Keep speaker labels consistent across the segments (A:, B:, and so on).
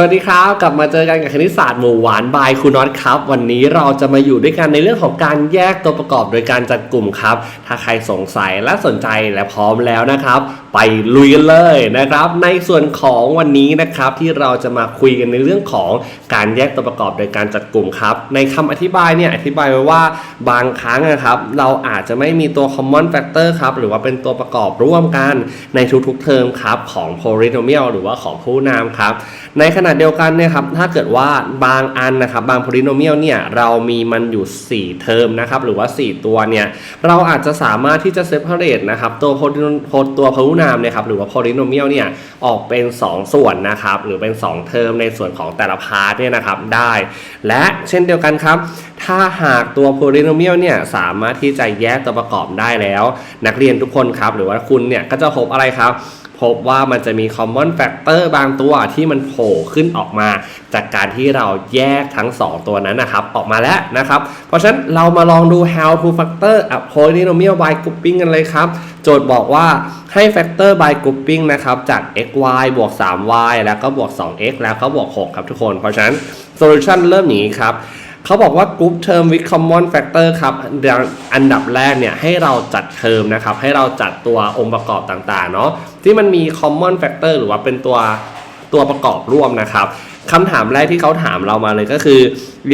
A: วัสดีครับ กลับมาเจอกันกับคณิตศาสตร์หมู่หวานบายคุณน็อตครับ วันนี้เราจะมาอยู่ด้วยกันในเรื่องของการแยกตัวประกอบโดยการจัดกลุ่มครับ ถ้าใครสงสัยและสนใจและพร้อมแล้วนะครับ ไปลุยกันเลยนะครับ ในส่วนของวันนี้นะครับที่เราจะมาคุยกันในเรื่องของการแยกตัวประกอบโดยการจัดกลุ่มครับ ในคำอธิบายเนี่ยอธิบายไว้ว่าบางครั้งนะครับ เราอาจจะไม่มีตัว common factor ครับ หรือว่าเป็นตัวประกอบร่วมกันในทุกๆเทอมครับ ของ polynomial หรือว่าของผู้นามครับ ในขณะเดียวกันเนี่ยครับถ้าเกิดว่าบางอันนะครับ บาง polynomial เนี่ยเรามีมันอยู่ 4 เทอมนะครับหรือว่า 4 ตัวเนี่ยเราอาจจะสามารถที่จะ separate นะครับตัว poly- ตัวพหุนามเนี่ยครับหรือว่า polynomial เนี่ยออกเป็น 2 ส่วนนะครับหรือเป็น 2 เทอมในส่วนของแต่ละพาร์ทเนี่ยนะครับได้ และเช่นเดียวกันครับ ถ้าหากตัว polynomial เนี่ยสามารถที่จะแยกตัวประกอบได้แล้ว นักเรียนทุกคนครับหรือว่าคุณเนี่ยก็จะพบอะไรครับ พบว่ามันจะมี common factor บางตัวที่มันโผล่ขึ้นออกมา จากการที่เราแยกทั้ง 2 ตัวนั้นนะครับ ออกมาแล้วนะครับ เพราะฉะนั้นเรามาลองดู how to factor a polynomial by grouping กันเลยครับ โจทย์บอกว่าให้ factor by grouping นะครับ จาก xy บวก 3y แล้วก็บวก 2x แล้วก็บวก 6 ครับทุกคน เพราะฉะนั้น solution เริ่มอย่างนี้ครับ เขาบอกว่า group term with common factor ครับอันดับแรกเนี่ยให้เราจัดเทอมนะครับ ให้เราจัดตัวองค์ประกอบต่างๆเนาะที่มันมี common factor หรือว่าเป็นตัวตัวประกอบร่วมนะครับคำถามแรกที่เขาถามเรามาเลยก็คือ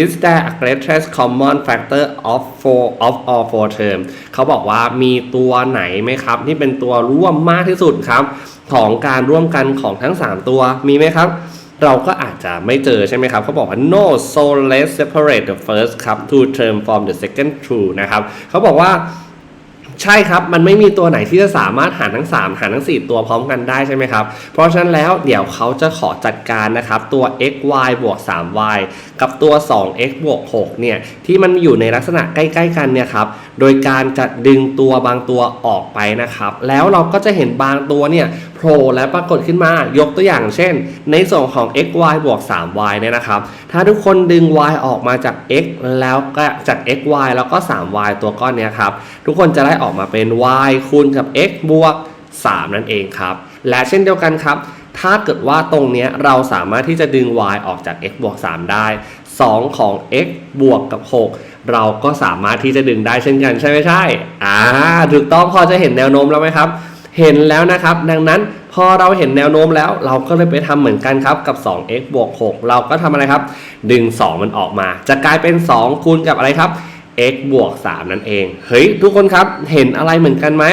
A: is there a greatest common factor of four of all four term เขาบอกว่ามีตัวไหนไหมครับ ที่เป็นตัวร่วมมากที่สุดครับ ของการร่วมกันของทั้ง 3 ตัวมีไหมครับ เราก็อาจจะไม่เจอใช่ไหมครับเขาบอกว่า no so let's separate the first ครับ to term from the second true นะครับเขาบอกว่าใช่ครับ มันไม่มีตัวไหนที่จะสามารถหารทั้ง 3 หารทั้ง 4 ตัวพร้อมกันได้ใช่ไหมครับ เพราะฉะนั้นแล้วเดี๋ยวเขาจะขอจัดการนะครับ ตัว x y บวก 3y กับตัว 2x บวก 6 เนี่ย ที่มันอยู่ในลักษณะใกล้ ๆ กันเนี่ยครับ โดยการจะดึงตัวบางตัวออกไปนะครับ แล้วเราก็จะเห็นบางตัวเนี่ย ผล่และปรากฏขึ้นมายกตัวอย่างเช่น ในส่วนของ x y บวก 3y เนี่ยนะครับ ถ้าทุกคนดึง y ออกมาจาก x แล้วก็จาก x y แล้วก็ 3y ตัวก้อนเนี้ยครับ ทุกคนจะได้ออกมาเป็น y คูณกับ x บวก 3 นั่นเองครับ และเช่นเดียวกันครับ ถ้าเกิดว่าตรงเนี้ยเราสามารถที่จะดึง y ออกจาก x บวก 3 ได้ 2 ของ x บวกกับ 6เราก็สามารถที่จะดึงได้เช่นกันใช่ไหมใช่ อ่า ถูกต้องพอจะเห็นแนวโน้มแล้วไหมครับ เห็นแล้วนะครับ ดังนั้นพอเราเห็นแนวโน้มแล้วเราก็เลยไปทำเหมือนกันครับกับ 2x บวก 6 เราก็ทำอะไรครับ ดึง 2 มันออกมา จะกลายเป็น 2 คูณกับอะไรครับ x บวก 3 นั่นเอง เฮ้ย ทุกคนครับเห็นอะไรเหมือนกันไหม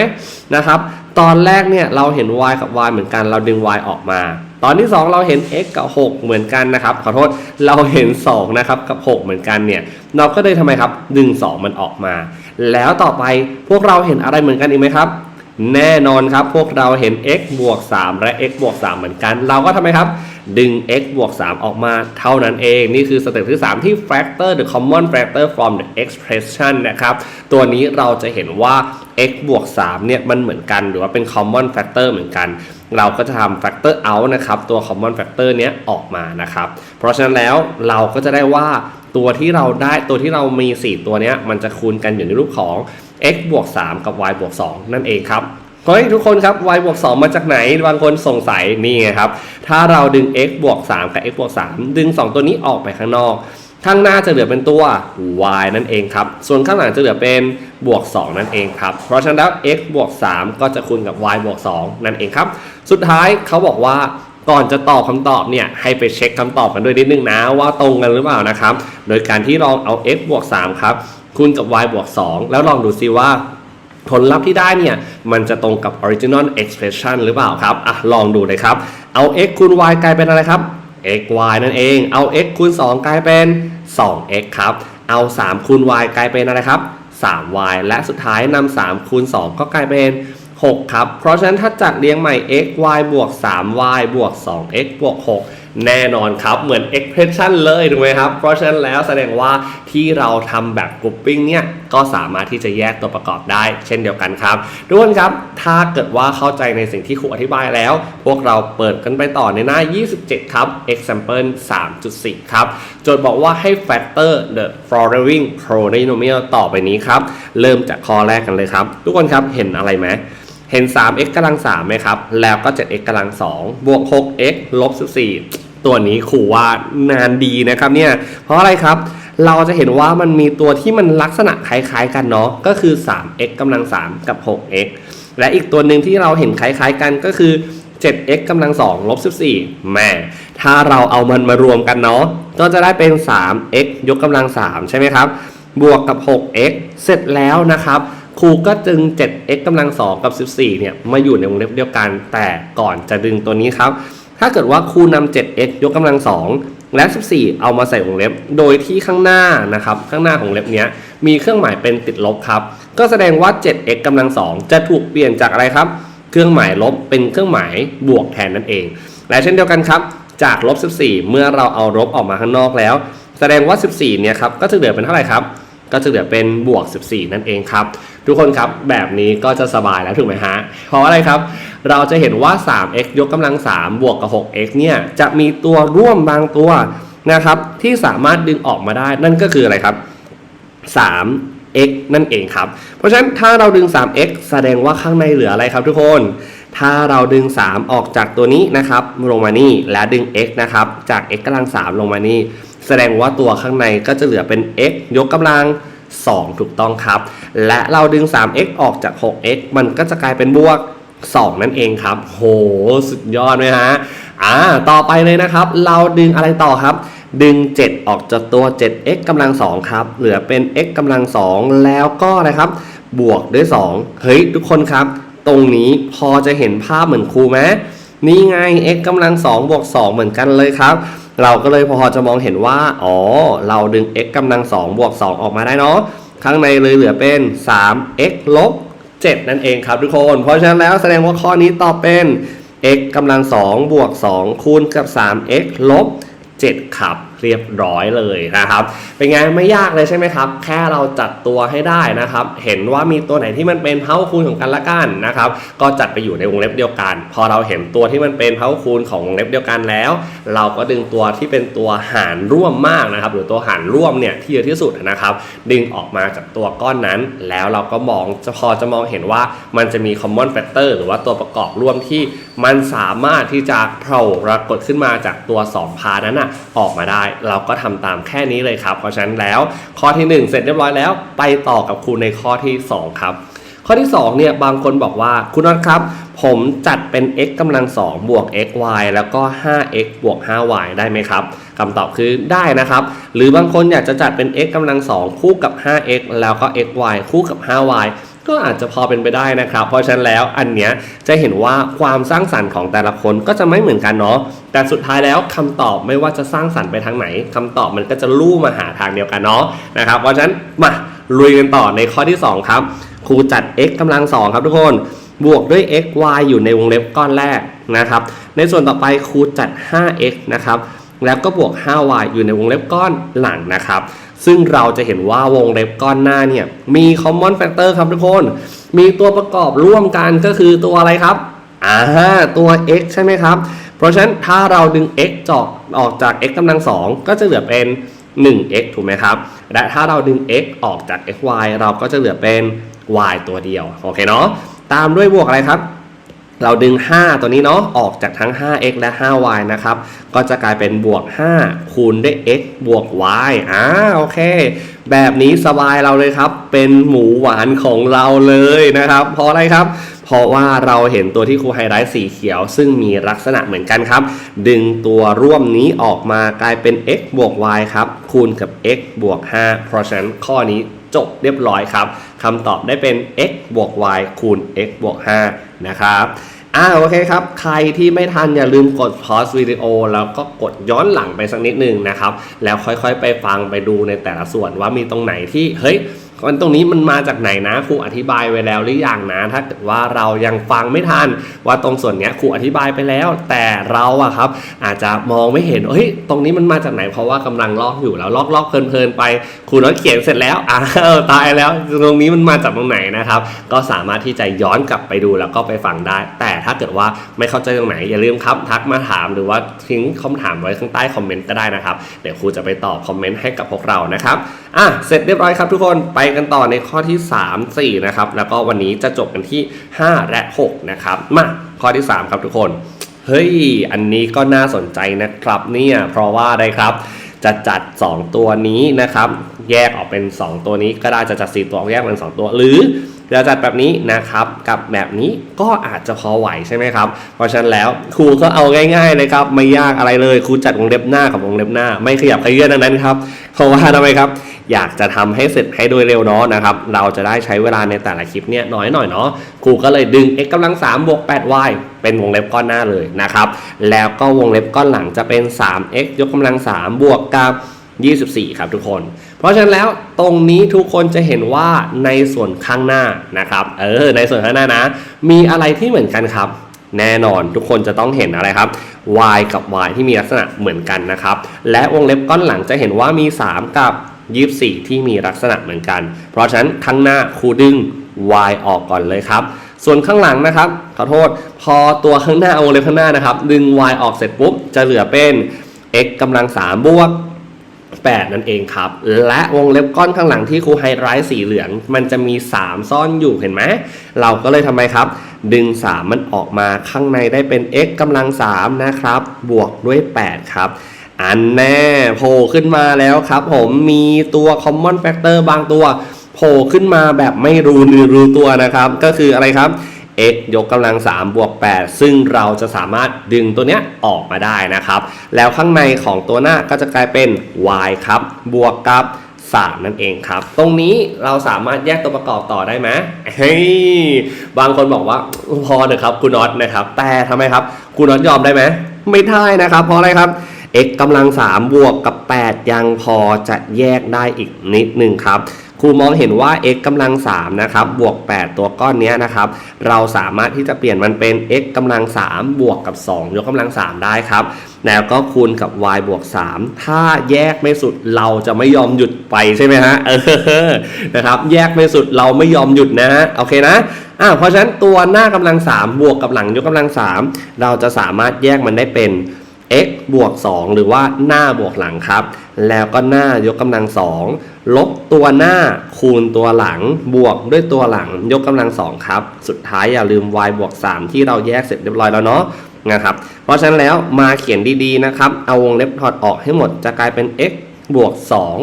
A: นะครับ ตอนแรกเนี่ยเราเห็น y กับ y เหมือนกันเราดึง y ออกมา ตอนที่ 2 เราเห็น x กับ 6 เหมือนกันนะครับ ขอโทษเราเห็น2นะครับกับ 6 เหมือนกันเนี่ยเราก็เลยทำไมครับ ดึง 2 มันออกมา แล้วต่อไปพวกเราเห็นอะไรเหมือนกันอีกไหมครับ แน่นอนครับพวกเราเห็น x บวก 3 และ x บวก 3 เหมือนกัน เราก็ทำไมครับ ดึง x บวก 3 ออกมาเท่านั้นเอง นี่คือสเต็ปที่ 3 ที่ factor the common factor from the expression นะครับ ตัวนี้เราจะเห็นว่า x บวก 3 เนี่ย มันเหมือนกัน หรือว่าเป็น common factor เหมือนกัน เราก็จะทำ factor out นะครับ ตัว common factor เนี้ยออกมานะครับ เพราะฉะนั้นแล้วเราก็จะได้ว่าตัวที่เราได้ตัวที่เรามี 4 ตัวเนี้ยมันจะคูณกันอยู่ในรูปของ x บวก3กับ y บวก2นั่นเองครับเฮ้ยทุกคนครับ y บวก2มาจากไหน บางคนสงสัยนี่ไงครับ ถ้าเราดึง x บวก3กับ x บวก3ดึง 2 ตัวนี้ออกไปข้างนอก ข้างหน้าจะเหลือเป็นตัว y นั่นเองครับ ส่วนข้างหลังจะเหลือเป็นบวก 2 นั่นเองครับ เพราะฉะนั้นแล้ว x บวก3ก็จะคูณกับ y บวก2นั่นเองครับ สุดท้ายเขาบอกว่าก่อนจะตอบคำตอบเนี่ยให้ไปเช็คคำตอบกันด้วยนิดนึงนะว่าตรงกันหรือเปล่านะครับ โดยการที่ลองเอา x บวก3ครับ คูณกับ y บวก 2 แล้วลองดูซิว่า ผลลัพธ์ที่ได้เนี่ย มันจะตรงกับ original expression หรือเปล่าครับ อะ ลองดูเลยครับ เอา x คูณ y กลายเป็นอะไรครับ x y นั่นเอง เอา x คูณ 2 กลายเป็น 2x ครับ เอา 3 คูณ y กลายเป็นอะไรครับ 3y และสุดท้ายนำ3คูณ 2 ก็กลายเป็น 6 ครับ เพราะฉะนั้นถ้าจัดเรียงใหม่ x y บวก 3y บวก 2x บวก 6 แน่นอนครับ เหมือน expression เลยถูกไหมครับ เพราะฉะนั้นแล้วแสดงว่าที่เราทำแบบ grouping เนี่ยก็สามารถที่จะแยกตัวประกอบได้เช่นเดียวกันครับทุกคนครับ ถ้าเกิดว่าเข้าใจในสิ่งที่ครูอธิบายแล้ว พวกเราเปิดกันไปต่อในหน้า 27 ครับ example 3.4 ครับ โจทย์บอกว่าให้ factor the following polynomial ต่อไปนี้ครับ เริ่มจากข้อแรกกันเลยครับ ทุกคนครับเห็นอะไรไหม เห็น 3x กำลัง3ไหมครับ แล้วก็ 7x กำลัง2บวก 6x ลบ14 ตัวนี้ขู่ว่านานดีนะครับเนี่ย เพราะอะไรครับ เราจะเห็นว่ามันมีตัวที่มันลักษณะคล้ายๆกันเนาะ ก็คือ 3x กำลัง3กับ 6x และอีกตัวหนึ่งที่เราเห็นคล้ายๆกันก็คือ 7x กำลัง2ลบ14แม่ ถ้าเราเอามันมารวมกันเนาะ ก็จะได้เป็น 3x ยกกำลัง3ใช่ไหมครับ บวกกับ 6x เสร็จแล้วนะครับ ครูก็จึง 7x กำลัง 2 กับ 14 เนี่ย มาอยู่ในวงเล็บเดียวกัน แต่ก่อนจะดึงตัวนี้ครับ ถ้าเกิดว่าครูนำ 7x ยกกำลัง 2 และ 14 เอามาใส่วงเล็บ โดยที่ข้างหน้านะครับ ข้างหน้าของเล็บเนี้ย มีเครื่องหมายเป็นติดลบครับ ก็แสดงว่า 7x กำลัง 2 จะถูกเปลี่ยนจากอะไรครับ เครื่องหมายลบเป็นเครื่องหมายบวกแทนนั่นเอง และเช่นเดียวกันครับ จากลบ 14 เมื่อเราเอาลบออกมาข้างนอกแล้ว แสดงว่า 14 เนี่ยครับ ก็จะเหลือเป็นเท่าไหร่ครับ ก็จะเหลือเป็นบวก 14 นั่นเองครับ ทุกคนครับแบบนี้ก็จะสบายแล้วถูกไหมฮะ เพราะอะไรครับ เราจะเห็นว่า 3x ยกกำลัง 3 บวกกับ 6x เนี่ยจะมีตัวร่วมบางตัวนะครับที่สามารถดึงออกมาได้นั่นก็คืออะไรครับ 3x นั่นเองครับ เพราะฉะนั้นถ้าเราดึง 3x แสดงว่าข้างในเหลืออะไรครับทุกคน ถ้าเราดึง 3 ออกจากตัวนี้นะครับลงมานี่และดึง x นะครับจาก x กำลัง 3 ลงมานี่ แสดงว่าตัวข้างในก็จะเหลือเป็น x ยกกำลัง 2 ถูกต้องครับ และเราดึง 3x ออกจาก 6x มันก็จะกลายเป็นบวก 2 นั่นเองครับ โห สุดยอดไหมฮะ อ่า ต่อไปเลยนะครับ เราดึงอะไรต่อครับ ดึง 7 ออกจากตัว 7x กำลัง 2 ครับ เหลือเป็น x กำลัง 2 แล้วก็นะครับ บวกด้วย 2 เฮ้ย ทุกคนครับ ตรงนี้พอจะเห็นภาพเหมือนครูไหมนี่ไง x กำลัง 2 บวก 2 เหมือนกันเลยครับ เราก็เลยพอจะมองเห็นว่า อ๋อ เราดึง x กำลัง2บวก 2 ออกมาได้เนาะ ข้างในเลยเหลือเป็น 3x ลบ 7 นั่นเองครับทุกคน เพราะฉะนั้นแล้วแสดงว่าข้อนี้ตอบเป็น x กำลัง2บวก 2 คูณกับ 3x ลบ 7 ครับ เรียบร้อยเลยนะครับ เป็นไงไม่ยากเลยใช่ไหมครับ แค่เราจัดตัวให้ได้นะครับ เห็นว่ามีตัวไหนที่มันเป็นเท่าคูณของกันและกันนะครับ ก็จัดไปอยู่ในวงเล็บเดียวกัน พอเราเห็นตัวที่มันเป็นเท่าคูณของวงเล็บเดียวกันแล้ว เราก็ดึงตัวที่เป็นตัวหารร่วมมากนะครับ หรือตัวหารร่วมเนี่ยที่เยอะที่สุดนะครับ ดึงออกมาจากตัวก้อนนั้น แล้วเราก็มองจะพอจะมองเห็นว่ามันจะมี common factor หรือว่าตัวประกอบร่วมที่มันสามารถที่จะโผล่ปรากฏขึ้นมาจากตัว2พานั้นนะออกมาได้เราก็ทำตามแค่นี้เลยครับ เพราะฉะนั้นแล้วข้อทีหนึ่1 เสร็จเรียบร้อยแล้ว ไปต่อกับครูในข้อที่ 2 ครับ ข้อที่2เนี่ยบางคนบอกว่าคุณน็อตครับ ผมจัดเป็น x กำลัง2บวก xy แล้วก็ 5x บวก 5y ได้ไหมครับคำตอบคือได้นะครับ หรือบางคนอยากจะจัดเป็น x กำลัง2คู่กับ 5x แล้วก็ xy คู่กับ 5y ก็อาจจะพอเป็นไปได้นะครับ เพราะฉะนั้นแล้วอันเนี้ยจะเห็นว่าความสร้างสรรค์ของแต่ละคนก็จะไม่เหมือนกันเนาะแต่สุดท้ายแล้วคำตอบไม่ว่าจะสร้างสรรค์ไปทางไหนคำตอบมันก็จะลู่มาหาทางเดียวกันเนาะนะครับ เพราะฉะนั้นมาลุยกันต่อในข้อที่ 2 ครับครูจัด x กำลัง2ครับทุกคนบวกด้วย x y อยู่ในวงเล็บก้อนแรกนะครับ ในส่วนต่อไปครูจัด 5x นะครับแล้วก็บวก 5y อยู่ในวงเล็บก้อนหลังนะครับ ซึ่งเราจะเห็นว่าวงเล็บก้อนหน้าเนี่ยมี common factor ครับทุกคน มีตัวประกอบร่วมกันก็คือตัวอะไรครับอ่าตัว x ใช่ไหมครับ เพราะฉะนั้นถ้าเราดึง x จอกออกจาก x กำลัง2ก็จะเหลือเป็น 1x ถูกไหมครับ และถ้าเราดึง x ออกจาก xy เราก็จะเหลือเป็น y ตัวเดียว โอเคเนาะ ตามด้วยบวกอะไรครับ เราดึง 5 ตัวนี้เนาะออกจากทั้ง 5x และ 5y นะครับ ก็จะกลายเป็นบวก 5 คูณด้วย x บวก y อ่าโอเค แบบนี้สบายเราเลยครับ เป็นหมูหวานของเราเลยนะครับเพราะอะไรครับ เพราะว่าเราเห็นตัวที่ครูไฮไลท์สีเขียว ซึ่งมีลักษณะเหมือนกันครับ ดึงตัวร่วมนี้ออกมากลายเป็น x บวก y ครับ คูณกับ x บวก 5 เพราะฉะนั้นข้อนี้จบเรียบร้อยครับคำตอบได้เป็น x บวก y คูณ x บวก 5 นะครับ อ่าโอเคครับ ใครที่ไม่ทันอย่าลืมกดพอสวิดีโอแล้วก็กดย้อนหลังไปสักนิดนึงนะครับ แล้วค่อยๆไปฟังไปดูในแต่ละส่วนว่ามีตรงไหนที่เฮ้ย มันตรงนี้มันมาจากไหนนะครูอธิบายไว้แล้วหรือยังนะ ถ้าเกิดว่าเรายังฟังไม่ทันว่าตรงส่วนเนี้ยครูอธิบายไปแล้ว แต่เราอะครับ อาจจะมองไม่เห็นเฮ้ยตรงนี้มันมาจากไหนเพราะว่ากำลังลอกอยู่แล้วลอกลอกเพลินๆไปครูน้อยเขียนเสร็จแล้วอ้าวตายแล้ว ตรงนี้มันมาจากตรงไหนนะครับ ก็สามารถที่จะย้อนกลับไปดูแล้วก็ไปฟังได้ แต่ถ้าเกิดว่าไม่เข้าใจตรงไหนอย่าลืมครับทักมาถามหรือว่าทิ้งคำถามไว้ข้างใต้คอมเมนต์ก็ได้นะครับเดี๋ยวครูจะไปตอบคอมเมนต์ให้กับพวกเรานะครับอะเสร็จเรียบร้อยครับทุกคนไปกันต่อในข้อที่ 3 4 นะครับ แล้วก็วันนี้จะจบกันที่ 5 และ 6 นะครับ มาข้อที่ 3 ครับทุกคน เฮ้ย อันนี้ก็น่าสนใจนะครับเนี่ยเพราะว่าได้ครับจะจัด 2 ตัวนี้นะครับ แยกออกเป็น 2 ตัวนี้ก็ได้จะจัด 4 ตัวแยกเป็น 2 ตัวหรือ จะจัดแบบนี้นะครับกับแบบนี้ก็อาจจะพอไหวใช่ไหมครับ เพราะฉะนั้นแล้วครูก็เอาง่ายๆเลยครับไม่ยากอะไรเลยครูจัดวงเล็บหน้ากับวงเล็บหน้า ไม่ขยับขยื่นดังนั้นครับเพราะว่าทำไมครับอยากจะทำให้เสร็จให้โดยเร็วเนาะนะครับ เราจะได้ใช้เวลาในแต่ละคลิปเนี่ยน้อยหน่อยเนาะครูก็เลยดึง x กำลัง3บวก 8y เป็นวงเล็บก้อนหน้าเลยนะครับ แล้วก็วงเล็บก้อนหลังจะเป็น 3x ยกกำลัง3บวกกับ 24 ครับทุกคน เพราะฉะนั้นแล้วตรงนี้ทุกคนจะเห็นว่าในส่วนข้างหน้านะครับเออในส่วนข้างหน้านะ มีอะไรที่เหมือนกันครับ แน่นอนทุกคนจะต้องเห็นอะไรครับ y กับ y ที่มีลักษณะเหมือนกันนะครับ และวงเล็บก้อนหลังจะเห็นว่ามี 3 กับ 24 ที่มีลักษณะเหมือนกัน เพราะฉะนั้นข้างหน้าครูดึง y ออกก่อนเลยครับ ส่วนข้างหลังนะครับขอโทษ พอตัวข้างหน้าวงเล็บข้างหน้านะครับ ดึง y ออกเสร็จปุ๊บจะเหลือเป็น x กำลัง3บวก 8 นั่นเองครับ และวงเล็บก้อนข้างหลังที่ครูไฮไลท์สีเหลือง มันจะมี 3 ซ่อนอยู่เห็นไหม เราก็เลยทำไมครับ ดึง 3 มันออกมาข้างในได้เป็น x กำลัง 3 นะครับ บวกด้วย 8 ครับ อันแน่โผล่ขึ้นมาแล้วครับ ผมมีตัว common factor บางตัวโผล่ขึ้นมาแบบไม่รู้เนื้อรู้ตัวนะครับ ก็คืออะไรครับ x ยกกำลัง3บวก8ซึ่งเราจะสามารถดึงตัวเนี้ยออกมาได้นะครับ แล้วข้างในของตัวหน้าก็จะกลายเป็น y ครับ บวกกับ 3 นั่นเองครับ ตรงนี้เราสามารถแยกตัวประกอบต่อได้ไหมเฮ้ยบางคนบอกว่าพอเถอะครับคุณน็อตนะครับ แต่ทำไมครับคุณน็อตยอมได้ไหมไม่ได้นะครับเพราะอะไรครับ x กำลัง3บวกกับ 8 ยังพอจะแยกได้อีกนิดนึงครับ รูมองเห็นว่า x กำลัง3นะครับบวก 8 ตัวก้อนนี้นะครับ เราสามารถที่จะเปลี่ยนมันเป็น x กำลัง 3 บวกกับ 2 ยกกำลัง 3 ได้ครับ แล้วก็คูณกับ y บวก 3 ถ้าแยกไม่สุดเราจะไม่ยอมหยุดไปใช่ไหมฮะเออนะครับ แยกไม่สุดเราไม่ยอมหยุดนะฮะโอเคนะอ่าเพราะฉะนั้นตัวหน้ากำลัง 3 บวกกับหลังยกกำลัง 3 เราจะสามารถแยกมันได้เป็น x บวก 2 หรือว่าหน้าบวกหลังครับ แล้วก็หน้ายกกำลัง2ลบตัวหน้าคูณตัวหลังบวกด้วยตัวหลังยกกำลัง2ครับ สุดท้ายอย่าลืม y บวก 3 ที่เราแยกเสร็จเรียบร้อยแล้วเนาะนะครับเพราะฉะนั้นแล้วมาเขียนดีๆนะครับ เอาวงเล็บถอดออกให้หมดจะกลายเป็น x บวก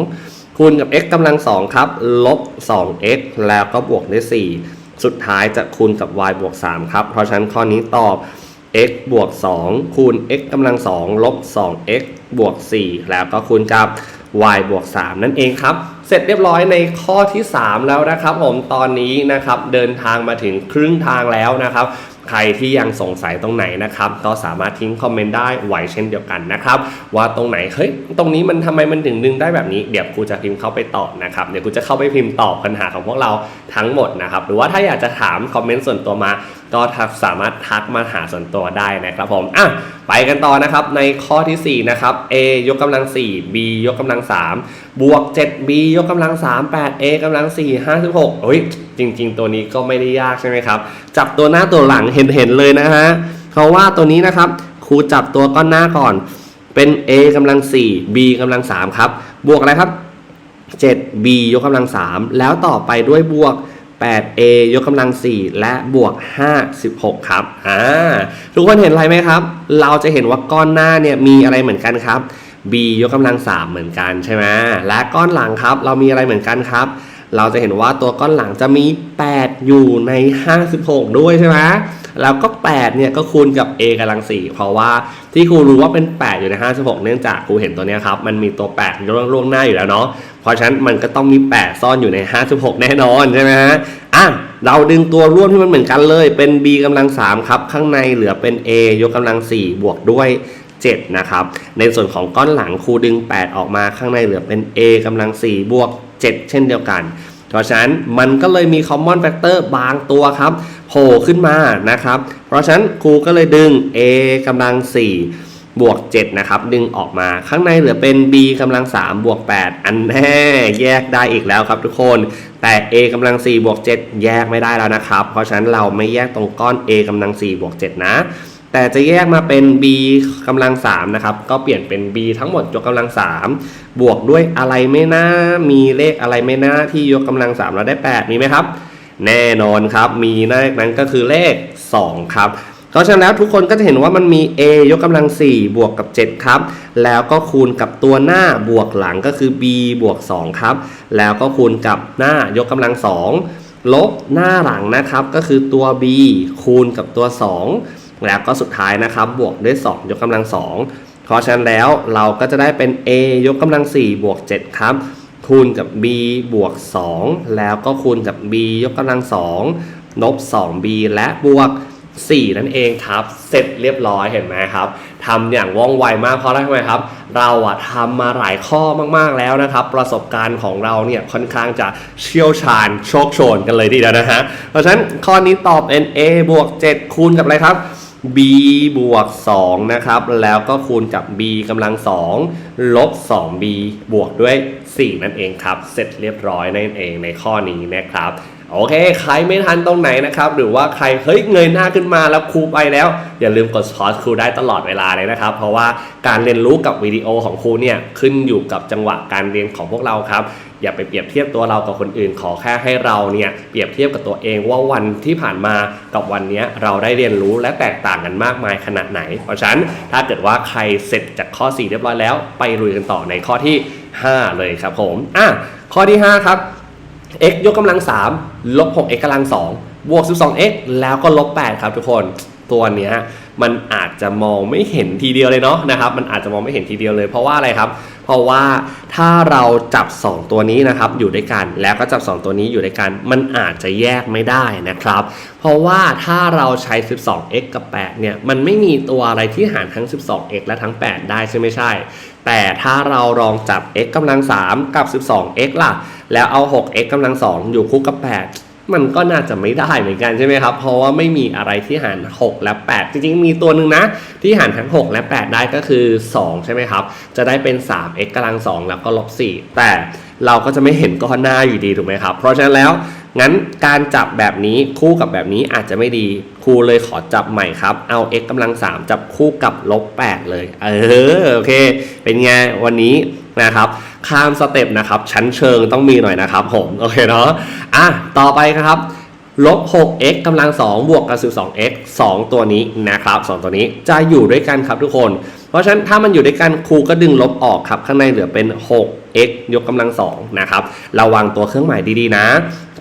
A: 2 คูณกับ x กำลัง2ครับลบ 2x แล้วก็บวกด้วย 4 สุดท้ายจะคูณกับ y บวก 3 ครับ เพราะฉะนั้นข้อนี้ตอบ x บวก 2 คูณ x กำลัง2ลบ 2x บวก 4 แล้วก็คูณกับ y บวก 3 นั่นเองครับ เสร็จเรียบร้อยในข้อที่ 3 แล้วนะครับผมตอนนี้นะครับเดินทางมาถึงครึ่งทางแล้วนะครับ ใครที่ยังสงสัยตรงไหนนะครับ ก็สามารถทิ้งคอมเมนต์ได้ไหวเช่นเดียวกันนะครับ ว่าตรงไหนเฮ้ยตรงนี้มันทำไมมันถึงดึงได้แบบนี้เดี๋ยวครูจะพิมพ์เข้าไปตอบนะครับเดี๋ยวครูจะเข้าไปพิมพ์ตอบปัญหาของพวกเราทั้งหมดนะครับหรือว่าถ้าอยากจะถามคอมเมนต์ส่วนตัวมาก็สามารถทักมาหาส่วนตัวได้นะครับผมอะไปกันต่อนะครับในข้อทีสี่4 นะครับ a ยกกำลัง 4 b ยกกำลัง 3 บวก 7b ยกกำลัง 3 8a กำลัง4 56เฮ้ย จริง ๆ ตัวนี้ก็ไม่ได้ยากใช่ไหมครับ จับตัวหน้าตัวหลังเห็นเห็นๆเลยนะฮะเพราะว่าตัวนี้นะครับครูจับตัวก้อนหน้าก่อน เป็น a กำลัง 4 b กำลัง 3 ครับ บวกอะไรครับ 7b ยกกำลัง 3 แล้วต่อไปด้วยบวก 8a ยกกำลัง 4 และบวก 56 ครับ อ่า ทุกคนเห็นอะไรไหมครับ เราจะเห็นว่าก้อนหน้าเนี่ยมีอะไรเหมือนกันครับ b ยกกำลัง 3 เหมือนกันใช่ไหมและก้อนหลังครับ เรามีอะไรเหมือนกันครับ เราจะเห็นว่าตัวก้อนหลังจะมี 8 อยู่ใน 56 ด้วยใช่ไหมแล้วก็ 8 เนี่ยก็คูณกับ a กำลัง 4 เพราะว่าที่ครูรู้ว่าเป็น 8 อยู่ใน 56 เนื่องจากครูเห็นตัวนี้ครับ มันมีตัว8อยู่ล่วงหน้าอยู่แล้วเนาะ เพราะฉะนั้นมันก็ต้องมี 8 ซ่อนอยู่ใน 56 แน่นอนใช่ไหมฮะ อะ เราดึงตัวร่วมที่มันเหมือนกันเลย เป็น b กำลัง 3 ครับ ข้างในเหลือเป็น a ยกกำลัง 4 บวกด้วย7นะครับ ในส่วนของก้อนหลังครูดึง 8 ออกมาข้างในเหลือเป็น a กำลัง 4 บวก 7 เช่นเดียวกัน เพราะฉะนั้นมันก็เลยมี common factor บางตัวครับโผล่ขึ้นมานะครับ เพราะฉะนั้นครูก็เลยดึง a กำลัง 4บวก 7 นะครับ ดึงออกมาข้างในเหลือเป็น b กำลัง 3 บวก 8 อันแน่แยกได้อีกแล้วครับทุกคน แต่ a กำลัง 4 บวก 7 แยกไม่ได้แล้วนะครับ เพราะฉะนั้นเราไม่แยกตรงก้อน a กำลัง 4 บวก 7 นะ แต่จะแยกมาเป็น b กำลัง3นะครับ ก็เปลี่ยนเป็น b ทั้งหมดยกกำลัง 3 บวกด้วยอะไรไม่น่า มีเลขอะไรไม่น่าที่ยกกำลัง3เราได้ 8 มีไหมครับ แน่นอนครับ มีเลขนั้นก็คือเลข 2 ครับเพราะฉะนั้นแล้วทุกคนก็จะเห็นว่ามันมี a ยกกำลัง 4 บวกกับ 7 ครับ แล้วก็คูณกับตัวหน้าบวกหลังก็คือ b บวก 2 ครับ แล้วก็คูณกับหน้ายกกำลัง 2 ลบหน้าหลังนะครับ ก็คือตัว b คูณกับตัว 2 แล้วก็สุดท้ายนะครับบวกด้วย 2 ยกกำลัง 2 เพราะฉะนั้นแล้วเราก็จะได้เป็น a ยกกำลัง 4 บวก 7 ครับ คูณกับ b บวก 2 แล้วก็คูณกับ b ยกกำลัง 2 ลบ 2b และบวก 4 นั่นเองครับ เสร็จเรียบร้อยเห็นไหมครับทำอย่างว่องไวมากเพราะอะไรทำไมครับ เราอะทำมาหลายข้อมากๆแล้วนะครับ ประสบการณ์ของเราเนี่ยค่อนข้างจะเชี่ยวชาญโชคโชนกันเลยทีเดียวนะฮะเพราะฉะนั้นข้อนี้ตอบ n a บวก 7 คูณกับอะไรครับ b บวก2นะครับ แล้วก็คูณกับ b กำลัง2ลบ 2b บวกด้วย 4 นั่นเองครับ เสร็จเรียบร้อยนั่นเองในข้อนี้นะครับ โอเค ใครไม่ทันตรงไหนนะครับ หรือว่าใครเฮ้ยเงยหน้าขึ้นมาแล้วครูไปแล้ว อย่าลืมกดพอสครูได้ตลอดเวลาเลยนะครับ เพราะว่าการเรียนรู้กับวิดีโอของครูเนี่ยขึ้นอยู่กับจังหวะการเรียนของพวกเราครับอย่าไปเปรียบเทียบตัวเรากับคนอื่นขอแค่ให้เราเนี่ยเปรียบเทียบกับตัวเองว่าวันที่ผ่านมากับวันนี้เราได้เรียนรู้และแตกต่างกันมากมายขนาดไหน เพราะฉะนั้นถ้าเกิดว่าใครเสร็จจากข้อ 4 เรียบร้อยแล้ว ไปลุยกันต่อในข้อที่ 5 เลยครับผมอะข้อที่ 5 ครับ x ยกกำลัง3ลบ 6x กำลัง2บวก 12x แล้วก็ลบ8ครับทุกคนตัวเนี้ยมันอาจจะมองไม่เห็นทีเดียวเลยเนาะนะครับ มันอาจจะมองไม่เห็นทีเดียวเลยเพราะว่าอะไรครับ ราะว่าถ้าเราจับ 2 ตัวนี้นะครับอยู่ด้วยกันแล้วก็จับ 2 ตัวนี้อยู่ด้วยกัน มันอาจจะแยกไม่ได้นะครับ เพราะว่าถ้าเราใช้ 12x กับ 8 เนี่ย มันไม่มีตัวอะไรที่หารทั้ง 12x และทั้ง 8 ได้ใช่ไม่ใช่ แต่ถ้าเราลองจับ x กำลัง 3 กับ 12x ล่ะ แล้วเอา 6x กำลัง 2 อยู่คู่กับ 8 มันก็น่าจะไม่ได้เหมือนกันใช่ไหมครับ เพราะว่าไม่มีอะไรที่หาร 6 และ 8 จริงๆ มีตัวหนึ่งนะ ที่หารทั้ง 6 และ 8 ได้ก็คือ 2 ใช่ไหมครับ จะได้เป็น 3x กำลัง2แล้วก็ลบ4แต่เราก็จะไม่เห็นก้อนหน้าอยู่ดีถูกไหมครับ เพราะฉะนั้นแล้ว งั้นการจับแบบนี้คู่กับแบบนี้อาจจะไม่ดี ครูเลยขอจับใหม่ครับ เอา x กำลัง 3 จับคู่กับลบ8เลย เออโอเค เป็นไงวันนี้นะครับ ข้ามสเต็ปนะครับ ชั้นเชิงต้องมีหน่อยนะครับผม โอเคเนาะอะต่อไปครับลบ 6x กำลัง 2 บวกกับ 12x 2 ตัวนี้นะครับ 2 ตัวนี้จะอยู่ด้วยกันครับทุกคน เพราะฉะนั้นถ้ามันอยู่ด้วยกันครูก็ดึงลบออกครับ ข้างในเหลือเป็น 6x ยกกำลัง2นะครับ ระวังตัวเครื่องหมายดีๆนะ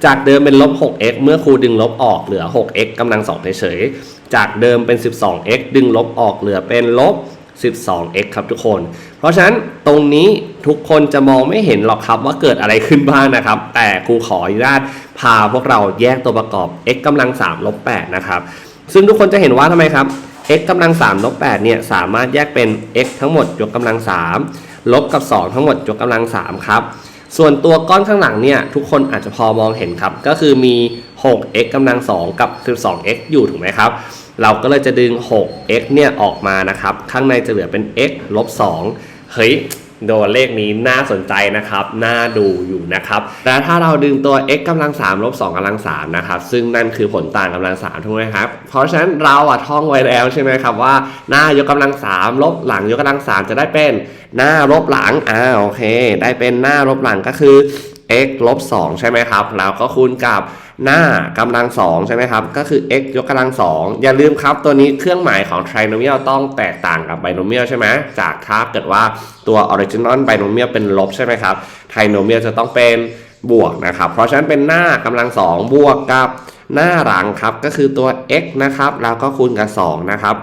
A: จากเดิมเป็นลบ 6x เมื่อครูดึงลบออกเหลือ 6x กำลัง2เฉยๆ จากเดิมเป็น 12x ดึงลบออกเหลือเป็นลบ 12x ครับทุกคน เพราะฉะนั้นตรงนี้ทุกคนจะมองไม่เห็นหรอกครับว่าเกิดอะไรขึ้นบ้างนะครับ แต่ครูขออนุญาตพาพวกเราแยกตัวประกอบ x กำลัง3ลบ8นะครับ ซึ่งทุกคนจะเห็นว่าทำไมครับ x กำลัง3ลบ8เนี่ยสามารถแยกเป็น x ทั้งหมดยกกำลัง3ลบกับ 2 ทั้งหมดยกกำลัง3ครับ ส่วนตัวก้อนข้างหลังเนี่ยทุกคนอาจจะพอมองเห็นครับ ก็คือมี 6x กำลัง 2 กับ 12x อยู่ถูกไหมครับ เราก็เลยจะดึง 6x เนี่ยออกมานะครับ ข้างในจะเหลือเป็น x ลบ2เฮ้ย โดนเลขนี้น่าสนใจนะครับ น่าดูอยู่นะครับ และถ้าเราดึงตัว x กำลัง3ลบ2กำลัง3นะครับ ซึ่งนั่นคือผลต่างกำลัง3ถูกไหมครับ เพราะฉะนั้นเราอะท่องไว้แล้วใช่ไหมครับว่า หน้ายกกำลัง3ลบหลังยกกำลัง3จะได้เป็นหน้าลบหลัง อ่าโอเค ได้เป็นหน้าลบหลังก็คือ x ลบ2ใช่ไหมครับ แล้วก็คูณกับ หน้ากำลัง2ใช่ไหมครับ ก็คือ x ยกกำลัง2อย่าลืมครับ ตัวนี้เครื่องหมายของ trinomial ต้องแตกต่างกับ binomial ใช่ไหมจากถ้าเกิดว่าตัว original binomial เป็นลบใช่ไหมครับ trinomial จะต้องเป็นบวกนะครับ เพราะฉะนั้นเป็นหน้ากำลัง2บวกกับ หน้าหลังครับก็คือตัว x นะครับแล้วก็คูณกับ2นะครับ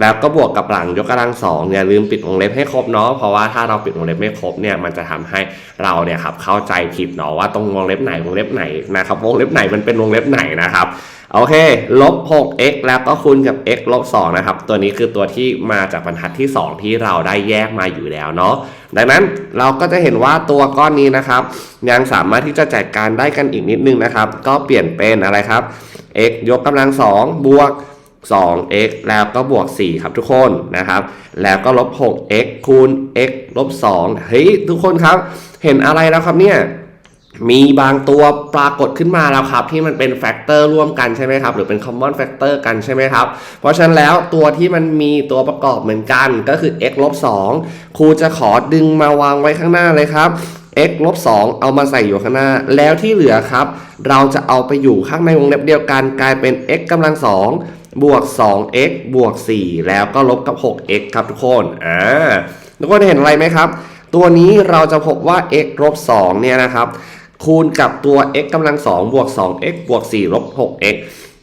A: แล้วก็บวกกับหลังยกกำลังสองอย่าลืมปิดวงเล็บให้ครบเนาะเพราะว่าถ้าเราปิดวงเล็บไม่ครบเนี่ยมันจะทำให้เราเนี่ยครับเข้าใจผิดเนาะว่าตรงวงเล็บไหนวงเล็บไหนนะครับวงเล็บไหนมันเป็นวงเล็บไหนนะครับ โอเค ลบ 6x แล้วก็คูณกับ x ลบ 2 นะครับ ตัวนี้คือตัวที่มาจากบรรทัดที่ 2 ที่เราได้แยกมาอยู่แล้วเนาะ ดังนั้นเราก็จะเห็นว่าตัวก้อนนี้นะครับ ยังสามารถที่จะจัดการได้กันอีกนิดนึงนะครับ ก็เปลี่ยนเป็นอะไรครับ x ยกกำลัง 2 บวก 2x แล้วก็บวก 4 ครับทุกคนนะครับ แล้วก็ลบ 6x คูณ x ลบ 2 เฮ้ย ทุกคนครับ เห็นอะไรแล้วครับเนี่ย มีบางตัวปรากฏขึ้นมาแล้วครับ ที่มันเป็นแฟกเตอร์ร่วมกันใช่ไหมครับ หรือเป็น common factor กันใช่ไหมครับ เพราะฉะนั้นแล้วตัวที่มันมีตัวประกอบเหมือนกันก็คือ x ลบ2ครูจะขอดึงมาวางไว้ข้างหน้าเลยครับ x ลบ2เอามาใส่อยู่ข้างหน้า แล้วที่เหลือครับ เราจะเอาไปอยู่ข้างในวงเล็บเดียวกัน กลายเป็น x กำลัง2บวก 2x บวก 4 แล้วก็ลบกับ 6x ครับทุกคนอ่าทุกคนเห็นอะไรไหมครับ ตัวนี้เราจะพบว่า x ลบ2เนี่ยนะครับ คูณกับตัว x กำลัง2บวก 2x บวก4ลบ 6x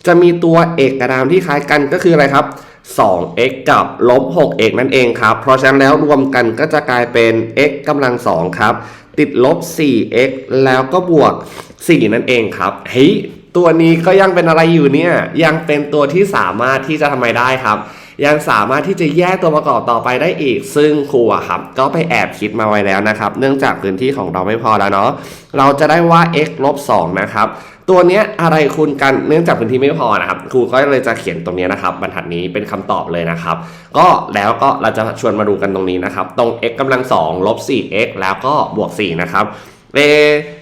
A: จะมีตัวเอกกระดามที่คล้ายกันก็คืออะไรครับ 2x กับลบ 6x นั่นเองครับ เพราะฉะนั้นแล้วรวมกันก็จะกลายเป็น x กำลัง2ครับ ติดลบ 4x แล้วก็บวก 4 นั่นเองครับเฮ้ยตัวนี้ก็ยังเป็นอะไรอยู่เนี่ย ยังเป็นตัวที่สามารถที่จะทำไมได้ครับ ยังสามารถที่จะแยกตัวประกอบต่อไปได้อีก ซึ่งครูอะครับก็ไปแอบคิดมาไว้แล้วนะครับ เนื่องจากพื้นที่ของเราไม่พอแล้วเนาะเราจะได้ว่า x ลบ2นะครับตัวเนี้ยอะไรคูณกันเนื่องจากพื้นที่ไม่พอนะครับครูก็เลยจะเขียนตรงเนี้ยนะครับบรรทัดนี้เป็นคำตอบเลยนะครับ ก็แล้วก็เราจะชวนมาดูกันตรงนี้นะครับ ตรง x กำลัง2ลบ 4x แล้วก็บวก 4 นะครับเอ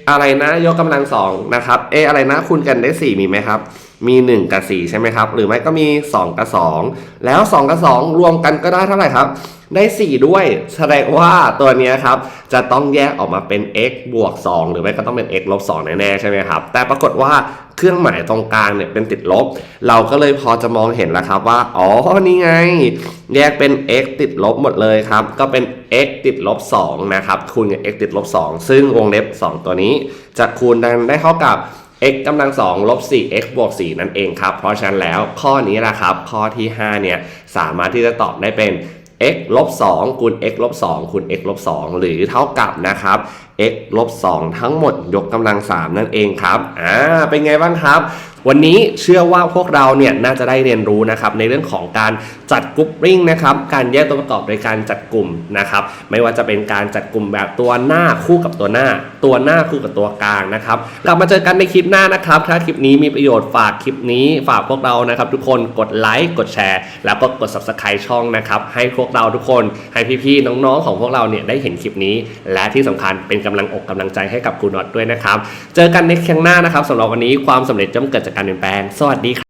A: อะไรนะยกกำลังสองนะครับเออะไรนะคูณกันได้ 4 มีไหมครับ มี 1 กับ 4 ใช่ไหมครับ หรือไม่ก็มี 2 กับ 2 แล้ว 2 กับ 2 รวมกันก็ได้เท่าไหร่ครับ ได้ 4 ด้วย แสดงว่าตัวนี้ครับ จะต้องแยกออกมาเป็น x บวก 2 หรือไม่ก็ต้องเป็น x ลบ 2 แน่ๆใช่ไหมครับ แต่ปรากฏว่าเครื่องหมายตรงกลางเนี่ยเป็นติดลบ เราก็เลยพอจะมองเห็นแล้วครับว่า อ๋อ นี่ไง แยกเป็น x ติดลบหมดเลยครับ ก็เป็น x ติดลบ 2 นะครับ คูณกับ x ติดลบ 2 ซึ่งวงเล็บ 2 ตัวนี้ จะคูณกันได้เท่ากับ x กำลังสองลบ 4x บวก4นั่นเองครับ เพราะฉะนั้นแล้วข้อนี้ละครับ ข้อที่ 5 เนี่ย สามารถที่จะตอบได้เป็น x ลบ2คูณ x ลบ2คูณ x ลบ2หรือเท่ากับนะครับ x ลบ2ทั้งหมดยกกำลัง 3 นั่นเองครับอ่าเป็นไงบ้างครับ วันนี้เชื่อว่าพวกเราเนี่ยน่าจะได้เรียนรู้นะครับในเรื่องของการจัดกรุ๊ปริ้งนะครับการแยกตัวประกอบโดยการจัดกลุ่มนะครับไม่ว่าจะเป็นการจัดกลุ่มแบบตัวหน้าคู่กับตัวหน้า ตัวหน้าคู่กับตัวกลางนะครับกลับมาเจอกันในคลิปหน้านะครับ ถ้าคลิปนี้มีประโยชน์ฝากคลิปนี้ฝากพวกเรานะครับ ทุกคนกดไลค์กดแชร์ แล้วก็กด subscribe ช่องนะครับให้พวกเราทุกคนให้พี่ๆน้องๆของพวกเราเนี่ยได้เห็นคลิปนี้ และที่สำคัญเป็นกำลังอกกำลังใจให้กับครูน็อตด้วยนะครับ เจอกันในครั้งหน้านะครับสำหรับวันนี้ความสำเร็จย่อมเกิดจากการเปลี่ยนแปลง สวัสดีครับ